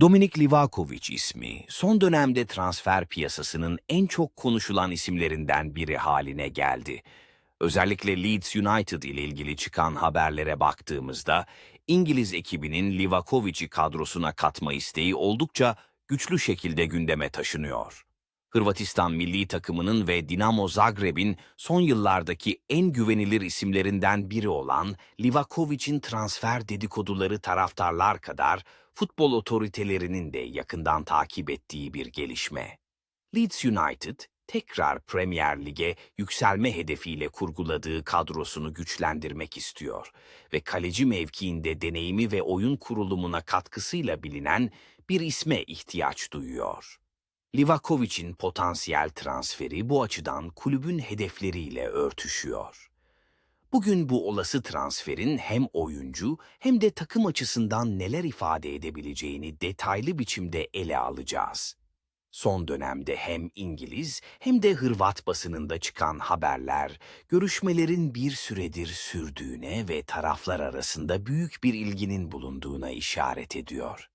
Dominik Livakovic ismi son dönemde transfer piyasasının en çok konuşulan isimlerinden biri haline geldi. Özellikle Leeds United ile ilgili çıkan haberlere baktığımızda İngiliz ekibinin Livakovic'i kadrosuna katma isteği oldukça güçlü şekilde gündeme taşınıyor. Hırvatistan milli takımının ve Dinamo Zagreb'in son yıllardaki en güvenilir isimlerinden biri olan Livakovic'in transfer dedikoduları taraftarlar kadar futbol otoritelerinin de yakından takip ettiği bir gelişme. Leeds United, tekrar Premier Lig'e yükselme hedefiyle kurguladığı kadrosunu güçlendirmek istiyor ve kaleci mevkiinde deneyimi ve oyun kurulumuna katkısıyla bilinen bir isme ihtiyaç duyuyor. Livakovic'in potansiyel transferi bu açıdan kulübün hedefleriyle örtüşüyor. Bugün bu olası transferin hem oyuncu hem de takım açısından neler ifade edebileceğini detaylı biçimde ele alacağız. Son dönemde hem İngiliz hem de Hırvat basınında çıkan haberler, görüşmelerin bir süredir sürdüğüne ve taraflar arasında büyük bir ilginin bulunduğuna işaret ediyor.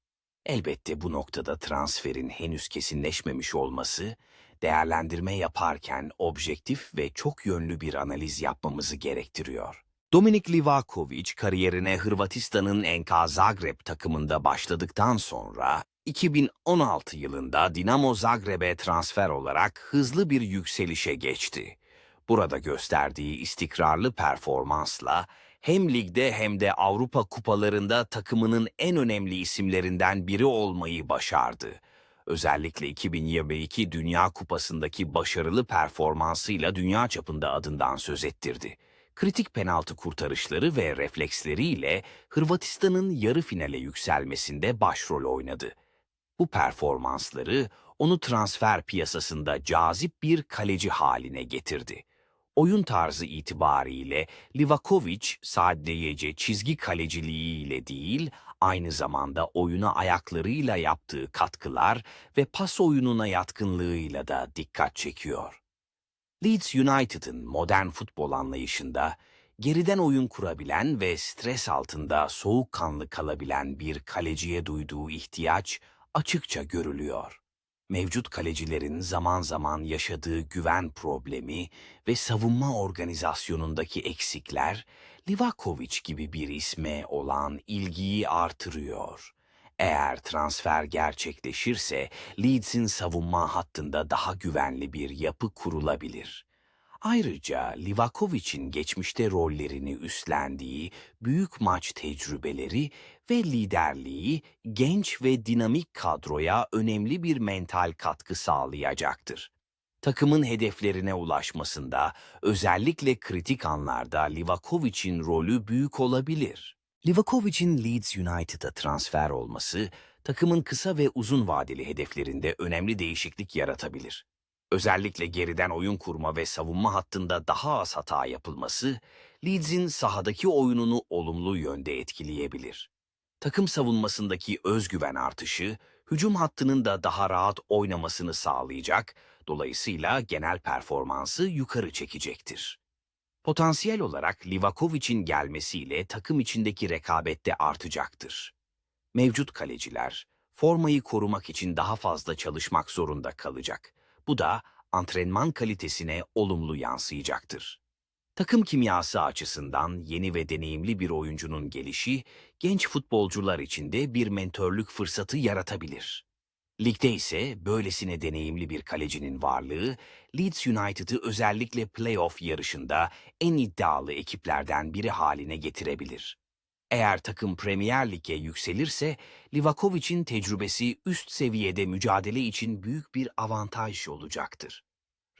Elbette bu noktada transferin henüz kesinleşmemiş olması, değerlendirme yaparken objektif ve çok yönlü bir analiz yapmamızı gerektiriyor. Dominik Livakovic kariyerine Hırvatistan'ın NK Zagreb takımında başladıktan sonra 2016 yılında Dinamo Zagreb'e transfer olarak hızlı bir yükselişe geçti. Burada gösterdiği istikrarlı performansla hem ligde hem de Avrupa kupalarında takımının en önemli isimlerinden biri olmayı başardı. Özellikle 2022 Dünya Kupası'ndaki başarılı performansıyla dünya çapında adından söz ettirdi. Kritik penaltı kurtarışları ve refleksleriyle Hırvatistan'ın yarı finale yükselmesinde başrol oynadı. Bu performansları onu transfer piyasasında cazip bir kaleci haline getirdi. Oyun tarzı itibariyle Livakovic sadece çizgi kaleciliğiyle değil, aynı zamanda oyuna ayaklarıyla yaptığı katkılar ve pas oyununa yatkınlığıyla da dikkat çekiyor. Leeds United'ın modern futbol anlayışında geriden oyun kurabilen ve stres altında soğukkanlı kalabilen bir kaleciye duyduğu ihtiyaç açıkça görülüyor. Mevcut kalecilerin zaman zaman yaşadığı güven problemi ve savunma organizasyonundaki eksikler Livakovic gibi bir isme olan ilgiyi artırıyor. Eğer transfer gerçekleşirse Leeds'in savunma hattında daha güvenli bir yapı kurulabilir. Ayrıca Livakovic'in geçmişte rollerini üstlendiği büyük maç tecrübeleri ve liderliği genç ve dinamik kadroya önemli bir mental katkı sağlayacaktır. Takımın hedeflerine ulaşmasında özellikle kritik anlarda Livakovic'in rolü büyük olabilir. Livakovic'in Leeds United'a transfer olması takımın kısa ve uzun vadeli hedeflerinde önemli değişiklik yaratabilir. Özellikle geriden oyun kurma ve savunma hattında daha az hata yapılması, Leeds'in sahadaki oyununu olumlu yönde etkileyebilir. Takım savunmasındaki özgüven artışı, hücum hattının da daha rahat oynamasını sağlayacak, dolayısıyla genel performansı yukarı çekecektir. Potansiyel olarak Livakovic'in gelmesiyle takım içindeki rekabette artacaktır. Mevcut kaleciler, formayı korumak için daha fazla çalışmak zorunda kalacak. Bu da antrenman kalitesine olumlu yansıyacaktır. Takım kimyası açısından yeni ve deneyimli bir oyuncunun gelişi, genç futbolcular için de bir mentörlük fırsatı yaratabilir. Ligde ise böylesine deneyimli bir kalecinin varlığı, Leeds United'ı özellikle playoff yarışında en iddialı ekiplerden biri haline getirebilir. Eğer takım Premier Lig'e yükselirse, Livakovic'in tecrübesi üst seviyede mücadele için büyük bir avantaj olacaktır.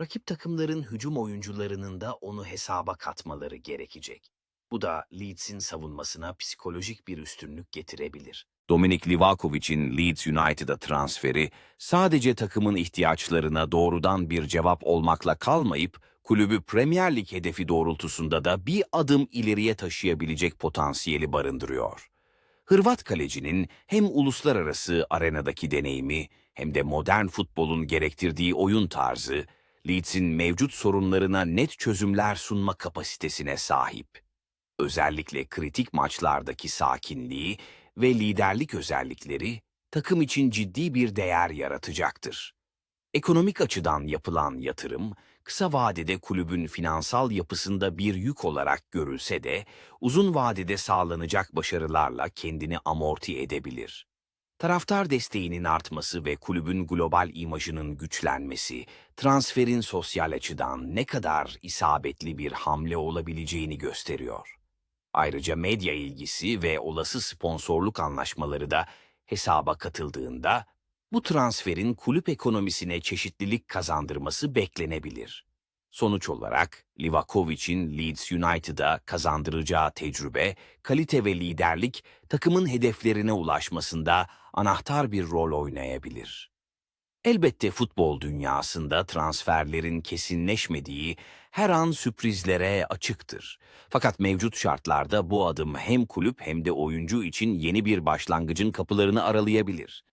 Rakip takımların hücum oyuncularının da onu hesaba katmaları gerekecek. Bu da Leeds'in savunmasına psikolojik bir üstünlük getirebilir. Dominik Livakovic'in Leeds United'a transferi sadece takımın ihtiyaçlarına doğrudan bir cevap olmakla kalmayıp kulübü Premier Lig hedefi doğrultusunda da bir adım ileriye taşıyabilecek potansiyeli barındırıyor. Hırvat kalecinin hem uluslararası arenadaki deneyimi hem de modern futbolun gerektirdiği oyun tarzı, Leeds'in mevcut sorunlarına net çözümler sunma kapasitesine sahip. Özellikle kritik maçlardaki sakinliği ve liderlik özellikleri takım için ciddi bir değer yaratacaktır. Ekonomik açıdan yapılan yatırım, kısa vadede kulübün finansal yapısında bir yük olarak görülse de, uzun vadede sağlanacak başarılarla kendini amorti edebilir. Taraftar desteğinin artması ve kulübün global imajının güçlenmesi, transferin sosyal açıdan ne kadar isabetli bir hamle olabileceğini gösteriyor. Ayrıca medya ilgisi ve olası sponsorluk anlaşmaları da hesaba katıldığında bu transferin kulüp ekonomisine çeşitlilik kazandırması beklenebilir. Sonuç olarak Livakovic'in Leeds United'a kazandıracağı tecrübe, kalite ve liderlik takımın hedeflerine ulaşmasında anahtar bir rol oynayabilir. Elbette futbol dünyasında transferlerin kesinleşmediği her an sürprizlere açıktır. Fakat mevcut şartlarda bu adım hem kulüp hem de oyuncu için yeni bir başlangıcın kapılarını aralayabilir.